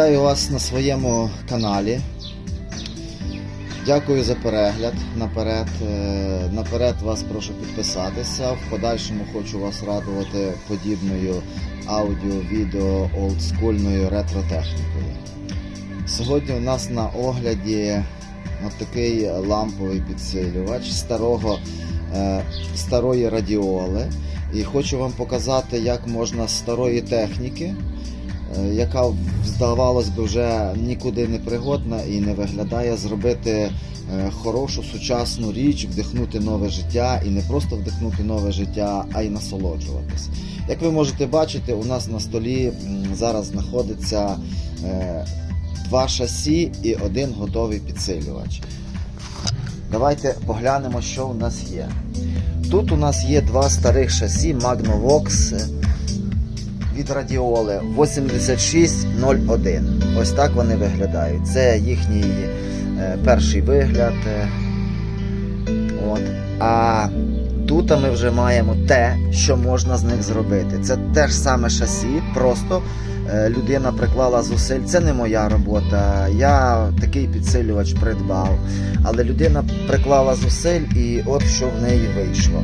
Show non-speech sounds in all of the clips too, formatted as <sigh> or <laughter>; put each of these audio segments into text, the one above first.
Вітаю вас на своєму каналі. Дякую за перегляд. Наперед, Е, наперед вас прошу підписатися. В подальшому хочу вас радувати подібною аудіо-відео олдскульною ретро-технікою. Сьогодні у нас на огляді от такий ламповий підсилювач старого, е, старої радіоли. І хочу вам показати, як можна з старої техніки яка здавалось би вже нікуди не пригодна і не виглядає, зробити е, хорошу сучасну річ, вдихнути нове життя і не просто вдихнути нове життя, а й насолоджуватись. Як ви можете бачити, у нас на столі зараз знаходиться е, два шасі і один готовий підсилювач. Давайте поглянемо, що у нас є. Тут у нас є два старих шасі Magnavox е, від радіоли 8601. Ось так вони виглядають. Це їхній е, перший вигляд. е, От. А тут ми вже маємо те, що можна з них зробити. Це те ж саме шасі, просто е, людина приклала зусиль. Це не моя робота. Я такий підсилювач придбав. Але людина приклала зусиль, і от що в неї вийшло.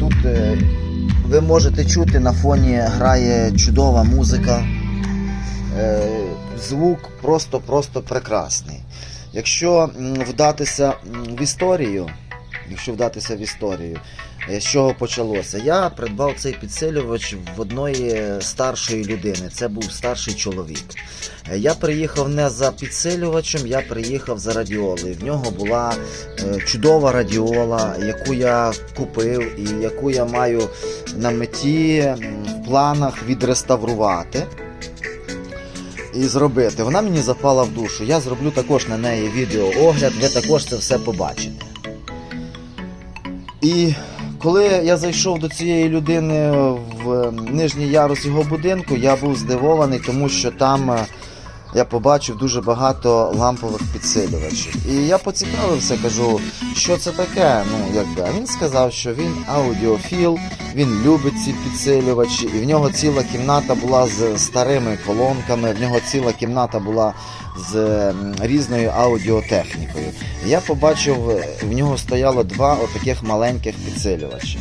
Тут ви можете чути на фоні грає чудова музика. Е, Звук просто-просто прекрасний. Якщо вдатися в історію, якщо вдатися в історію, з чого почалося? Я придбав цей підсилювач в одної старшої людини. Це був старший чоловік. Е, Я приїхав не за підсилювачем, я приїхав за радіолою. В нього була е, чудова радіола, яку я купив і яку я маю на меті в планах відреставрувати. І зробити. Вона мені запала в душу. Я зроблю також на неї відеоогляд, ви також це все побачите. І коли я зайшов до цієї людини в нижній ярус його будинку, я був здивований, тому що там е, я побачив дуже багато лампових підсилювачів. І я поцікавився, кажу, що це таке. Ну, якби. А він сказав, що він аудіофіл, він любить ці підсилювачі, і в нього ціла кімната була з старими колонками, в нього ціла кімната була з різною аудіотехнікою. Я побачив, в нього стояло два отаких маленьких підсилювачі.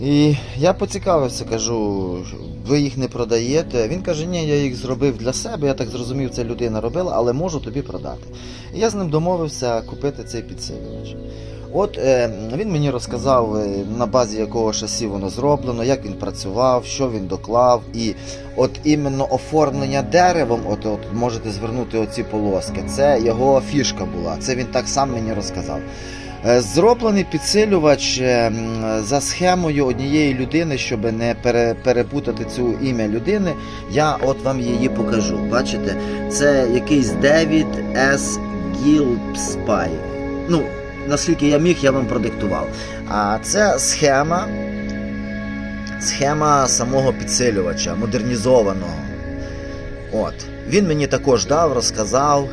І я поцікавився, кажу, ви їх не продаєте. Він каже, ні, я їх зробив для себе. Я так зрозумів, це людина робила, але можу тобі продати. І я з ним домовився купити цей підсилювач. От е, він мені розказав, е, на базі якого шасі воно зроблено, як він працював, що він доклав. І от іменно оформлення деревом, от, от можете звернути оці полоски, це його фішка була. Це він так сам мені розказав. Е, Зроблений підсилювач е, за схемою однієї людини, щоб не перепутати цю ім'я людини, я от вам її покажу. Бачите, це якийсь Девід С. Гілпспай. Ну, наскільки я міг, я вам продиктував. А це схема, схема самого підсилювача, модернізованого. От. Він мені також дав, розказав.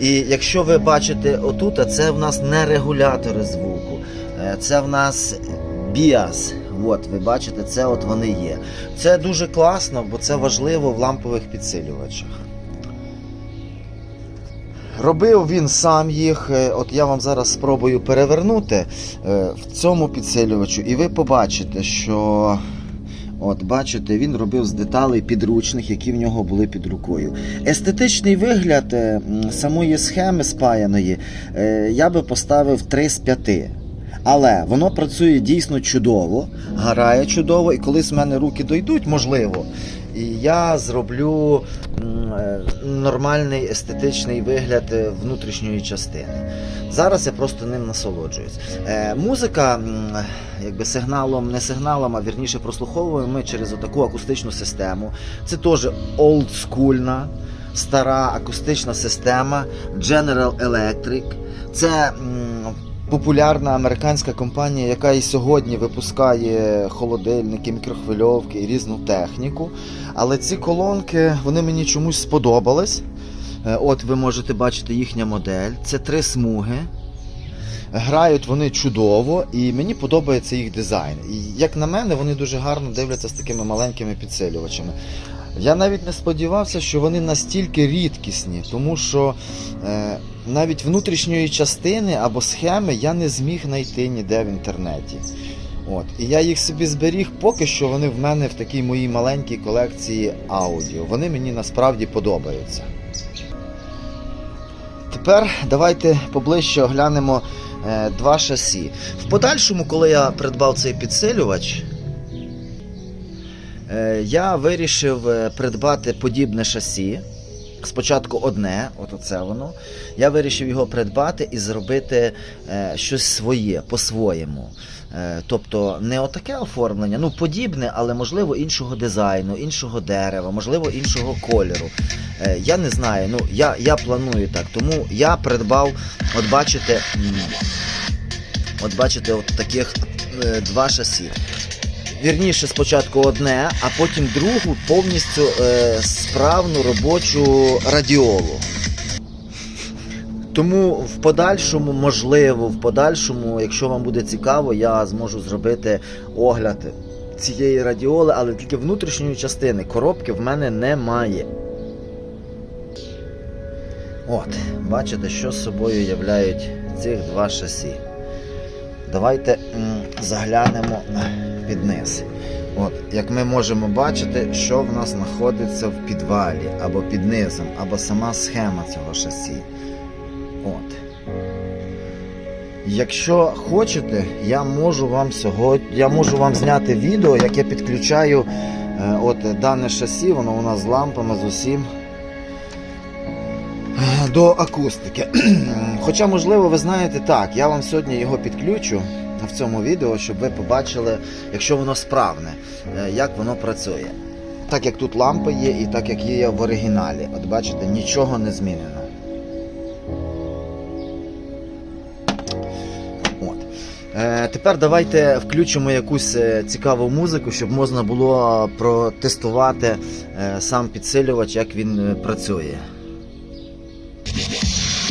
І якщо ви бачите отут, це в нас не регулятори звуку, е, це в нас біас. От, ви бачите, це от вони є. Це дуже класно, бо це важливо в лампових підсилювачах. Робив він сам їх. е, От я вам зараз спробую перевернути е, в цьому підсилювачу, і ви побачите, що От, бачите, він робив з деталей підручних, які в нього були під рукою. Естетичний вигляд е, самої схеми спаяної е, я би поставив 3 з 5. Але воно працює дійсно чудово, гарає чудово, і колись в мене руки дойдуть, можливо. І я зроблю нормальний естетичний вигляд е, внутрішньої частини. Зараз я просто ним насолоджуюсь. Е, музика, якби сигналом, не сигналом, а вірніше прослуховуємо ми через отаку акустичну систему. Це теж олдскульна, стара акустична система General Electric. Це популярна американська компанія, яка і сьогодні випускає холодильники, мікрохвильовки і різну техніку. Але ці колонки вони мені чомусь сподобались. Е, От ви можете бачити їхня модель. Це три смуги. Грають вони чудово, і мені подобається їх дизайн. І як на мене, вони дуже гарно дивляться з такими маленькими підсилювачами. Я навіть не сподівався, що вони настільки рідкісні, тому що е, навіть внутрішньої частини або схеми я не зміг знайти ніде в інтернеті. От. І я їх собі зберіг, поки що вони в мене в такій моїй маленькій колекції аудіо. Вони мені насправді подобаються. Тепер давайте поближче оглянемо е, два шасі. В подальшому, коли я придбав цей підсилювач, е, я вирішив е, придбати подібне шасі. Спочатку одне, от оце воно. Я вирішив його придбати і зробити е, щось своє, по-своєму. Е, тобто не отаке оформлення, ну подібне, але можливо іншого дизайну, іншого дерева, можливо іншого кольору. Е, я не знаю. Ну я, я планую так. Тому я придбав, от бачите, от бачите, от таких е, два шасі. Вірніше, спочатку одне, а потім другу повністю е, справну робочу радіолу. Тому в подальшому, можливо, в подальшому, якщо вам буде цікаво, я зможу зробити огляд цієї радіоли, але тільки внутрішньої частини. Коробки в мене немає. От, бачите, що з собою являють цих два шасі. Давайте м, заглянемо під низ. От, як ми можемо бачити, що в нас знаходиться в підвалі, або під низом, або сама схема цього шасі. От. Якщо хочете, я можу вам сьогодні, я можу вам зняти відео, як я підключаю е, от, дане шасі, воно у нас з лампами з усім до акустики. <clears throat> Хоча, можливо, ви знаєте, так, я вам сьогодні його підключу в цьому відео, щоб ви побачили, якщо воно справне, е, як воно працює. Так як тут лампи є, і так як є в оригіналі. От бачите, нічого не змінено. Е, тепер давайте включимо якусь е, цікаву музику, щоб можна було протестувати сам підсилювач, як він працює. あ!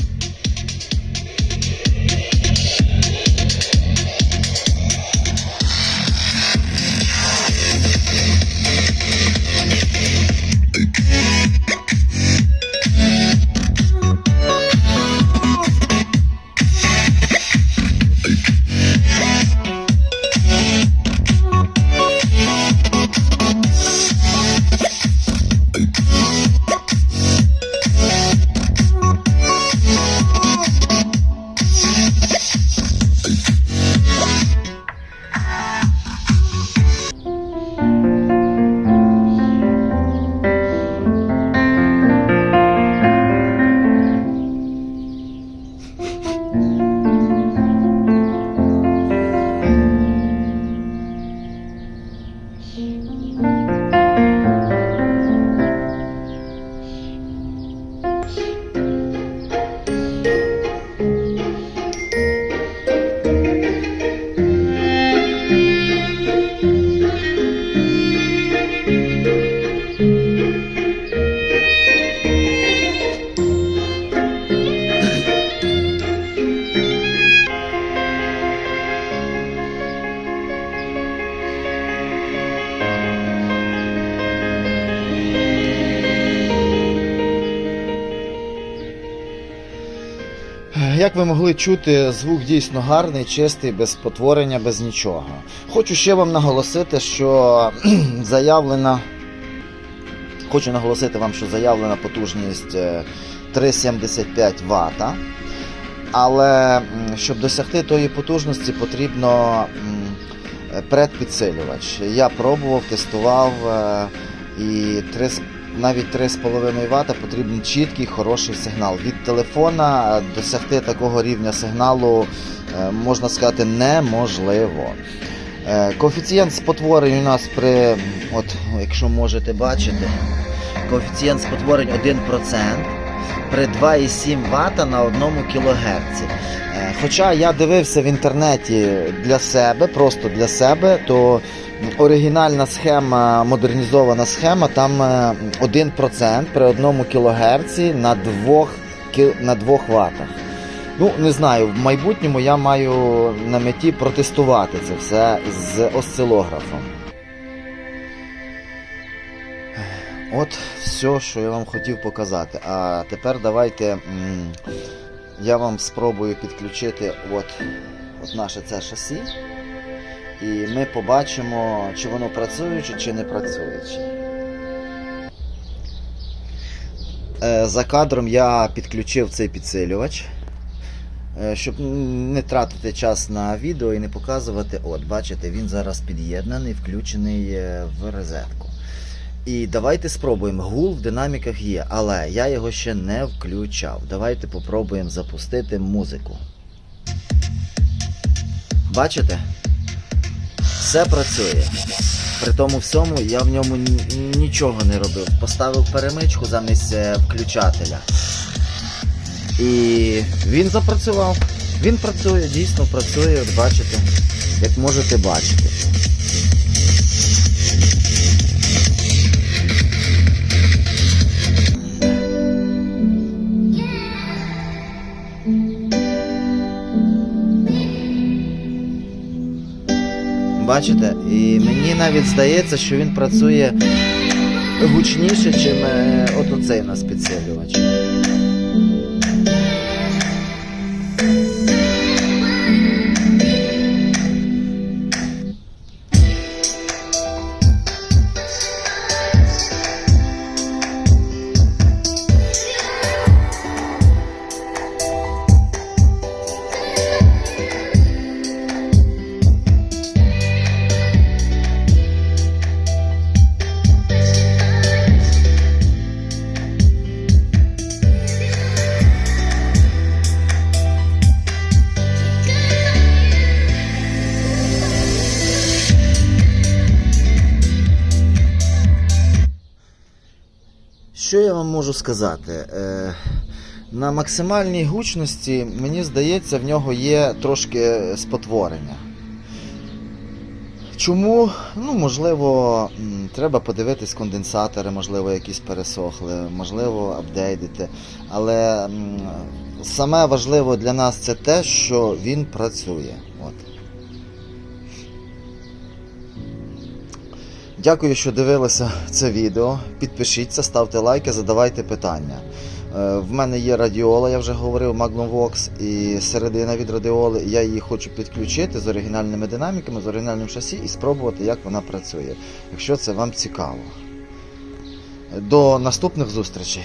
Як ви могли чути, звук дійсно гарний, чистий, без потворення, без нічого. Хочу ще вам наголосити, що <clears throat> заявлена. Хочу наголосити вам, що заявлена потужність е, 3,75 Вт. Але щоб досягти тої потужності, потрібно е, предпідсилювач. Я пробував, тестував е, і 3, з- навіть 3,5 Вт потрібен чіткий, хороший сигнал. Від телефона досягти такого рівня сигналу, е, можна сказати, неможливо. Е, Коефіцієнт спотворень у нас при, от, якщо можете бачити, коефіцієнт спотворень 1% при 2,7 Вт на 1 кГц. Е, Хоча я дивився в інтернеті для себе, просто для себе, то оригінальна схема, модернізована схема, там е, 1% при 1 кГц на 2, кі- на 2 Вт. Ну, не знаю, в майбутньому я маю на меті протестувати це все з осцилографом. От все, що я вам хотів показати. А тепер давайте я вам спробую підключити от, от наше це шасі. І ми побачимо, чи воно працююче, чи не працююче. Е, За кадром я підключив цей підсилювач. Е, Щоб не тратити час на відео і не показувати, от, бачите, він зараз під'єднаний, включений е, в розетку. І давайте спробуємо. Гул в динаміках є, але я його ще не включав. Давайте попробуємо запустити музику. Бачите? Все працює. При тому всьому я в ньому нічого не робив. Поставив перемичку замість е, включателя. І він запрацював. Він працює, дійсно працює, от бачите, як можете бачити. Бачите? І мені навіть здається, що він працює гучніше, ніж от оцей у нас підсилювач. Що я вам можу сказати? Е, на максимальній гучності, мені здається, в нього є трошки спотворення. Чому? Ну, можливо, треба подивитись конденсатори, можливо, якісь пересохли, можливо, апдейдити. Але саме важливо для нас це те, що він працює. Дякую, що дивилися це відео. Підпишіться, ставте лайки, задавайте питання. Е, В мене є радіола, я вже говорив, Magnum Vox і середина від радіоли. Я її хочу підключити з оригінальними динаміками, з оригінальним шасі і спробувати, як вона працює, якщо це вам цікаво. До наступних зустрічей!